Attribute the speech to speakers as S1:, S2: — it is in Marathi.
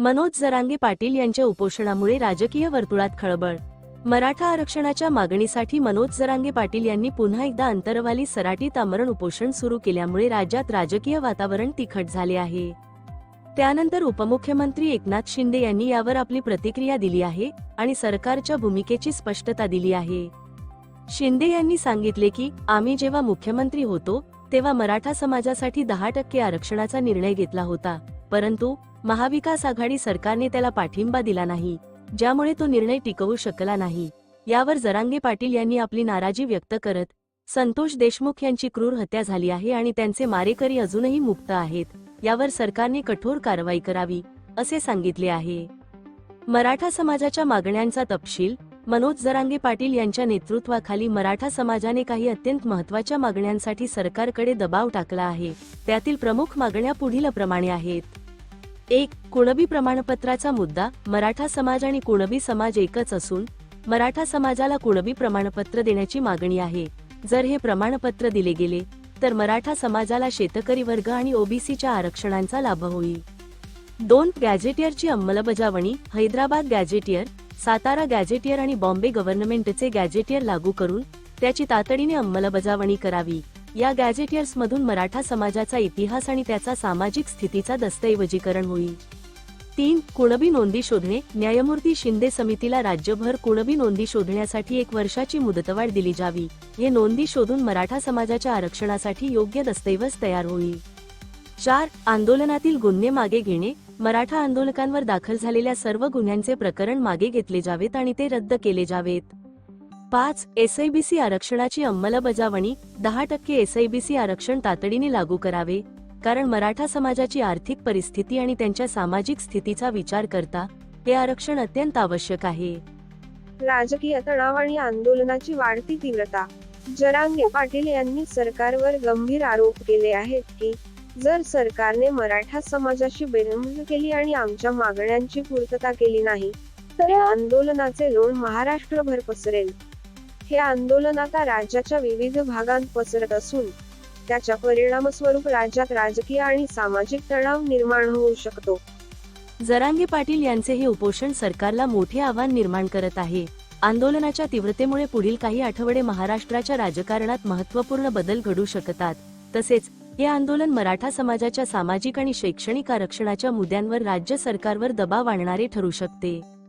S1: मनोज जरांगे पाटील यांच्या उपोषणामुळे राजकीय वर्तुळात खळबळ. मराठा आरक्षणाच्या मागणीसाठी मनोज जरांगे पाटील यांनी पुन्हा एकदा अंतरवाली सराटी तामरण उपोषण सुरू केल्यामुळे राज्यात राजकीय वातावरण तिखट झाले आहे. त्यानंतर उपमुख्यमंत्री एकनाथ शिंदे यांनी यावर आपली प्रतिक्रिया दिली आहे आणि सरकारच्या भूमिकेची स्पष्टता दिली आहे. शिंदे यांनी सांगितले की आम्ही जेव्हा मुख्यमंत्री होतो तेव्हा मराठा समाजासाठी दहा टक्के आरक्षणाचा निर्णय घेतला होता परंतु महाविकास आघाडी सरकारने त्याला पाठिंबा दिला नाही ज्यामुळे तो निर्णय टिकवू शकला नाही. यावर जरांगे पाटील यांनी आपली नाराजी व्यक्त करत संतोष देशमुख यांची क्रूर हत्या झाली आहे आणि त्यांचे मारेकरी अजूनही मुक्त आहेत यावर सरकारने कठोर कारवाई करावी असे सांगितले आहे. मराठा समाजाच्या मागण्यांचा तपशील मनोज जरांगे पाटील यांच्या नेतृत्वाखाली मराठा समाजाने काही अत्यंत महत्त्वाच्या मागण्यांसाठी सरकारकडे दबाव टाकला आहे त्यातील प्रमुख मागण्या पुढीलप्रमाणे आहेत. एक कुणबी प्रमाणपत्राचा मुद्दा मराठा समाज आणि कुणबी समाज एकच असून मराठा समाजाला कुणबी प्रमाणपत्र देण्याची मागणी आहे. जर हे प्रमाणपत्र दिले गेले तर मराठा समाजाला शेतकरी वर्ग आणि ओबीसीच्या आरक्षणांचा लाभ होईल. दोन गॅझेटियरची अंमलबजावणी हैदराबाद गॅझेटियर सातारा गॅझेटियर आणि बॉम्बे गव्हर्नमेंटचे गॅझेटियर लागू करून त्याची तातडीने अंमलबजावणी करावी. या गॅजेटियर्समधून मराठा समाजाचा इतिहास आणि त्याचा सामाजिक स्थितीचा दस्तऐवजीकरण होईल. तीन कुणबी नोंदी शोधणे. न्यायमूर्ती शिंदे समितीला राज्यभर कुणबी नोंदी शोधण्यासाठी एक वर्षाची मुदतवाढ दिली जावी. हे नोंदी शोधून मराठा समाजाच्या आरक्षणासाठी योग्य दस्तऐवज तयार होईल. चार आंदोलनातील गुन्हे मागे घेणे. मराठा आंदोलकांवर दाखल झालेल्या सर्व गुन्ह्यांचे प्रकरण मागे घेतले जावेत आणि ते रद्द केले जावेत. पाच एसआयबीसी आरक्षणाची अंमलबजावणी दहा टक्के एसआयबीसी आरक्षण तातडीने लागू करावे कारण मराठा समाजाची आर्थिक परिस्थिती आणि त्यांच्या सामाजिक स्थितीचा विचार करता हे आरक्षण अत्यंत आवश्यक आहे.
S2: राजकीय तणाव आणि आंदोलनाची वाढती तीव्रता. जरांगे पाटील यांनी सरकारवर गंभीर आरोप केले आहेत की जर सरकारने मराठा समाजाशी बेरमूड केली आणि आमच्या मागण्यांची पूर्तता केली नाही तर या आंदोलनाचे लोण महाराष्ट्रभर पसरेल. हे आंदोलन आता राज्याच्या विविध भागांत पसरत असून त्याच्या परिणामस्वरूप राज्यात राजकीय आणि सामाजिक तणाव निर्माण होऊ शकतो.
S1: जरांगे पाटील यांचे हे उपोषण सरकारला मोठे आव्हान निर्माण करत आहे. आंदोलनाच्या तीव्रतेमुळे पुढील काही आठवडे महाराष्ट्राच्या राजकारणात महत्त्वपूर्ण बदल घडू शकतात. तसेच हे आंदोलन मराठा समाजाच्या सामाजिक आणि शैक्षणिक आरक्षणाच्या मुद्द्यांवर राज्य सरकारवर दबाव आणणारे ठरू शकते.